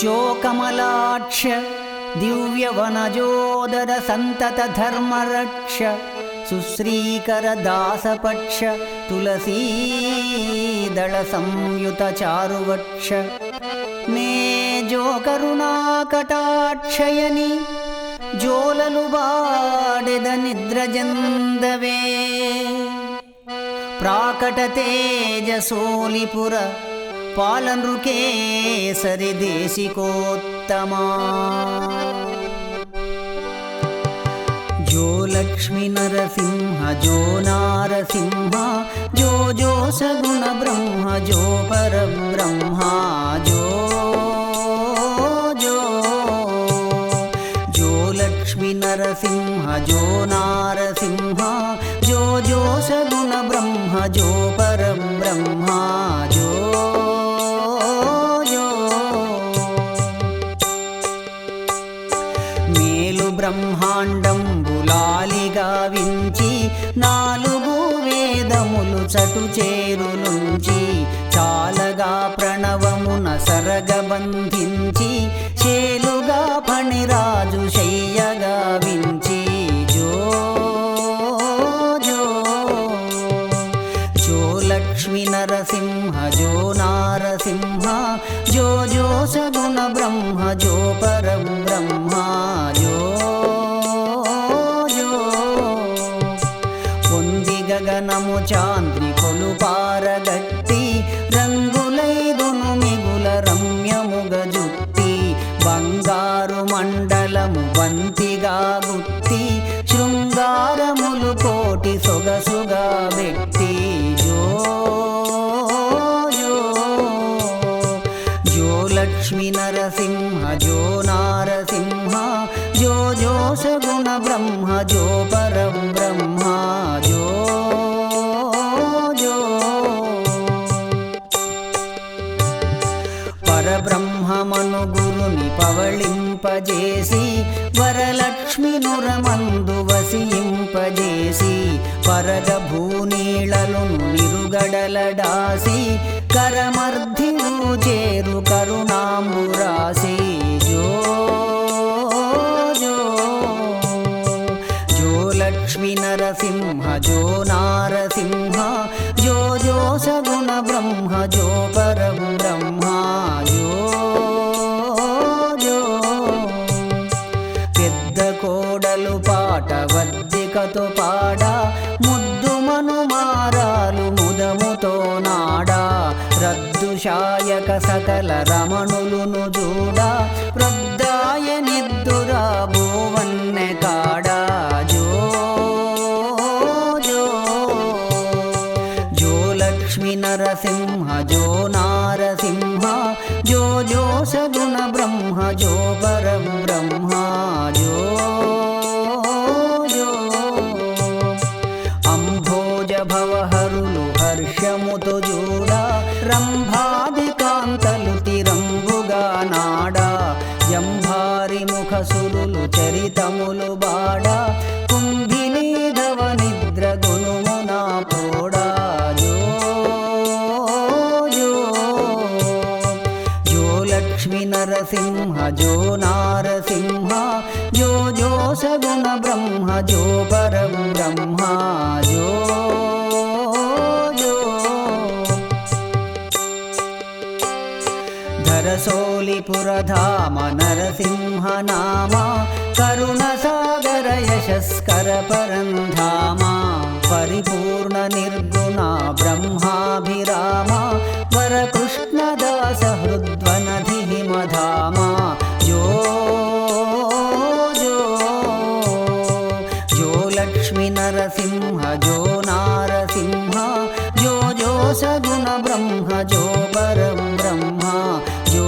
जो कमलाक्ष दिव्यवनजोदरसन्तत धर्मरक्ष सुश्रीकर दासपक्ष तुलसीदलसंयुत चारुवक्ष मेजो करुणाकटाक्षयनि जोलनुबाडनिद्रजन्दवे प्राकटतेजसोलिपुर लनृकेसरिदेशिकोत्तमा जो लक्ष्मीनरसिंह जो नारसिंह जो जो सगुणब्रह्म जो परब्रह्मा जो जो जो लक्ष्मीनरसिंह जो नारसिंह जो जो सगुणब्रह्म जो परब्रह्मा जो బ్రహ్మాండం బులాలిగా వించి నాలుగు వేదములు చటు చేరులుంచి చాలగా ప్రణవమున సరగ బంధించి చేలుగా ఫణిరాజు శయ్యగా వించి. జో జో జో లక్ష్మీ నరసింహ జో నారసింహ జో జో సగుణ బ్రహ్మ జో పర వ్యక్తి జో జో జో లక్ష్మీ నరసింహ జో నారసింహ జో జో సగుణ బ్రహ్మ జో పర బ్రహ్మ జో జో. పరబ్రహ్మమను గురుని పవళింపజేసి వరలక్ష్మి నురమందు వసింపజేసి పరగ భూనీళలును నిరుగడలడాసి కరమర్ధిను చేరు కరుణాంబురాసి. జో జో జో లక్ష్మీ నరసింహ జో నారసింహ జో జో సగుణ బ్రహ్మ జో పరం బ్రహ్మ జో జో. పెద్ద కోడలు పాట వద్దికతో పాడా సకల రమణులును చూడ వృద్ధాయ నిద్దురా భూవన్నె కాడా జో జో. జో లక్ష్మి నరసింహ జో నారసింహ జో జో సగుణ బ్రహ్మ జో పరం బ్రహ్మ. జంభారి ముఖ సురులు చరితములు బాడ. కుంభిని ధవ నిద్ర గుణమునా పోడా. జో లక్ష్మి నరసింహ జో నారసింహ జో జో సగుణ బ్రహ్మ జో పరం బ్రహ్మ జో त्रिपुरधाम नरसिंहनामा करुणसागरयशस्कर परं धामा परिपूर्ण निर्गुणा ब्रह्माभिराम वरकृष्णदासहृद्वनधिमधामा यो जो यो लक्ष्मीनरसिंह जो नारसिंह जो जो सगुणब्रह्म जो परं ब्रह्मा जो